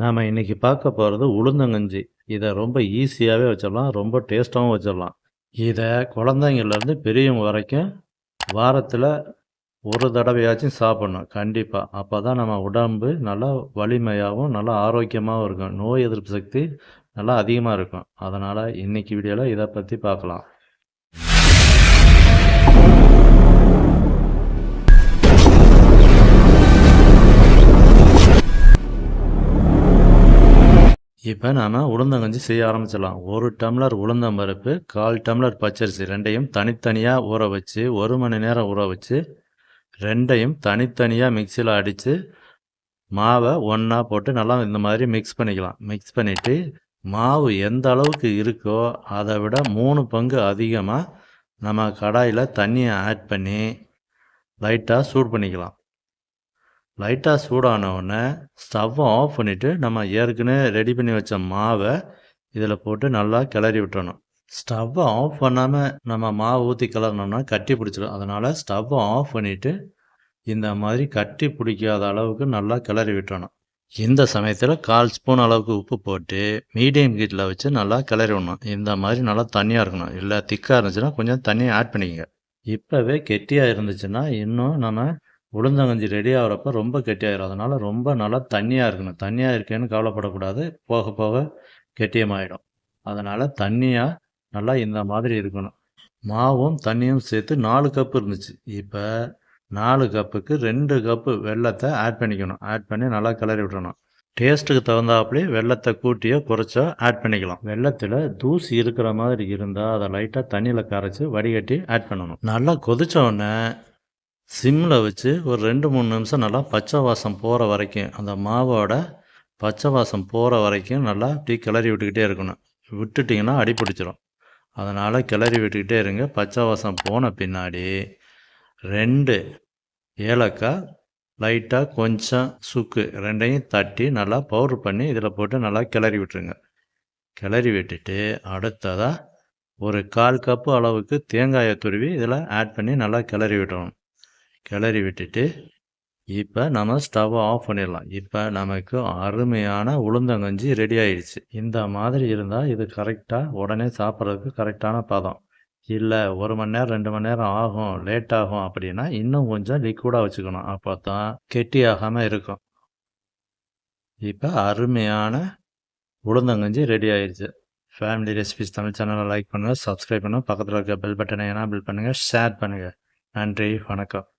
நாம் இன்னைக்கு பார்க்க போகிறது உளுந்தங்கஞ்சி. இதை ரொம்ப ஈஸியாகவே வச்சிடலாம் ரொம்ப டேஸ்ட்டாகவும் வச்சிடலாம். இதை குழந்தைங்கள்லேருந்து பெரியவங்க வரைக்கும் வாரத்தில் ஒரு தடவையாச்சும் சாப்பிடணும் கண்டிப்பாக அப்போ தான் நம்ம உடம்பு நல்லா வலிமையாகவும் நல்லா ஆரோக்கியமாகவும் இருக்கும். நோய் எதிர்ப்பு சக்தி நல்லா அதிகமாக இருக்கும். அதனால் இன்றைக்கி வீடியோவில் இதை பற்றி பார்க்கலாம். இப்போ நாம் உளுந்தங்கஞ்சி செய்ய ஆரம்பிச்சிடலாம். ஒரு டம்ளர் உளுந்தம் பருப்பு கால் டம்ளர் பச்சரிசி ரெண்டையும் தனித்தனியாக ஊற வச்சு ஒரு மணி நேரம் ஊற வச்சு ரெண்டையும் தனித்தனியாக மிக்சியில் அடித்து மாவை ஒன்றா போட்டு நல்லா இந்த மாதிரி மிக்ஸ் பண்ணிக்கலாம். மிக்ஸ் பண்ணிவிட்டு மாவு எந்த அளவுக்கு இருக்கோ அதை விட மூணு பங்கு அதிகமாக நம்ம கடாயில் தண்ணியை ஆட் பண்ணி லைட்டாக சூடு பண்ணிக்கலாம். லைட்டாக சூடான உடனே ஸ்டவ்வை ஆஃப் பண்ணிவிட்டு நம்ம ஏற்கனவே ரெடி பண்ணி வச்ச மாவை இதில் போட்டு நல்லா கிளறி விட்டுறணும். ஸ்டவ்வை ஆஃப் பண்ணாமல் நம்ம மாவு ஊற்றி கிளறினோம்னா கட்டி பிடிச்சிடும் அதனால் ஸ்டவ்வை ஆஃப் பண்ணிவிட்டு இந்த மாதிரி கட்டி பிடிக்காத அளவுக்கு நல்லா கிளறி விட்டுறணும். இந்த சமயத்தில் கால் ஸ்பூன் அளவுக்கு உப்பு போட்டு மீடியம் ஹீட்டில் வச்சு நல்லா கிளறி விடணும். இந்த மாதிரி நல்லா தண்ணியாக இருக்கணும். இல்லை திக்காக இருந்துச்சுன்னா கொஞ்சம் தண்ணியை ஆட் பண்ணிக்கங்க. இப்போவே கெட்டியாக இருந்துச்சுன்னா இன்னும் நம்ம உளுந்தங்கஞ்சி ரெடி ஆகிறப்ப ரொம்ப கெட்டியாயிரும். அதனால் ரொம்ப நல்லா தண்ணியாக இருக்கணும். தண்ணியாக இருக்கேன்னு கவலைப்படக்கூடாது. போக போக கெட்டியமாயிடும். அதனால் தண்ணியாக நல்லா இந்த மாதிரி இருக்கணும். மாவும் தண்ணியும் சேர்த்து நாலு கப்பு இருந்துச்சு. இப்போ நாலு கப்புக்கு ரெண்டு கப்பு வெள்ளத்தை ஆட் பண்ணிக்கணும். ஆட் பண்ணி நல்லா கிளறி விடணும். டேஸ்ட்டுக்கு தகுந்தாப்புலேயே வெள்ளத்தை கூட்டியோ குறைச்சோ ஆட் பண்ணிக்கலாம். வெள்ளத்தில் தூசி இருக்கிற மாதிரி இருந்தால் அதை லைட்டாக தண்ணியில் கரைச்சி வடிகட்டி ஆட் பண்ணணும். நல்லா கொதிச்ச உடனே சிம்மில் வச்சு ஒரு ரெண்டு மூணு நிமிஷம் நல்லா பச்சை வாசம் போகிற வரைக்கும் அந்த மாவோட பச்சை வாசம் போகிற வரைக்கும் நல்லா இப்படி கிளறி விட்டுக்கிட்டே இருக்கணும். விட்டுட்டிங்கன்னா அடி பிடிச்சிரும். அதனால் கிளறி விட்டுக்கிட்டே இருங்க. பச்சை வாசம் போன பின்னாடி ரெண்டு ஏலக்காய் லைட்டாக கொஞ்சம் சுக்கு ரெண்டையும் தட்டி நல்லா பவுடர் பண்ணி இதில் போட்டு நல்லா கிளறி விட்டுருங்க. கிளறி விட்டுட்டு அடுத்ததாக ஒரு கால் கப்பு அளவுக்கு தேங்காயை துருவி இதில் ஆட் பண்ணி நல்லா கிளறி விடணும். கிளறி விட்டுட்டு இப்போ நம்ம ஸ்டவ்வை ஆஃப் பண்ணிடலாம். இப்போ நமக்கு அருமையான உளுந்தங்கஞ்சி ரெடி ஆயிடுச்சு. இந்த மாதிரி இருந்தால் இது கரெக்டாக உடனே சாப்பிட்றதுக்கு கரெக்டான பதம். இல்லை ஒரு மணி நேரம் ரெண்டு மணி நேரம் ஆகும் லேட் ஆகும் அப்படின்னா இன்னும் கொஞ்சம் லிக்விடாக வச்சுக்கணும். அப்போ தான் கெட்டி ஆகாமல் இருக்கும். இப்போ அருமையான உளுந்தங்கஞ்சி ரெடி ஆயிடுச்சு. ஃபேமிலி ரெசிபிஸ் தமிழ் சேனலை லைக் பண்ணுங்கள் சப்ஸ்கிரைப் பண்ணுங்கள் பக்கத்தில் இருக்க பெல் பட்டனை ஏன்னா பில் பண்ணுங்கள் ஷேர் பண்ணுங்கள் நன்றி வணக்கம்.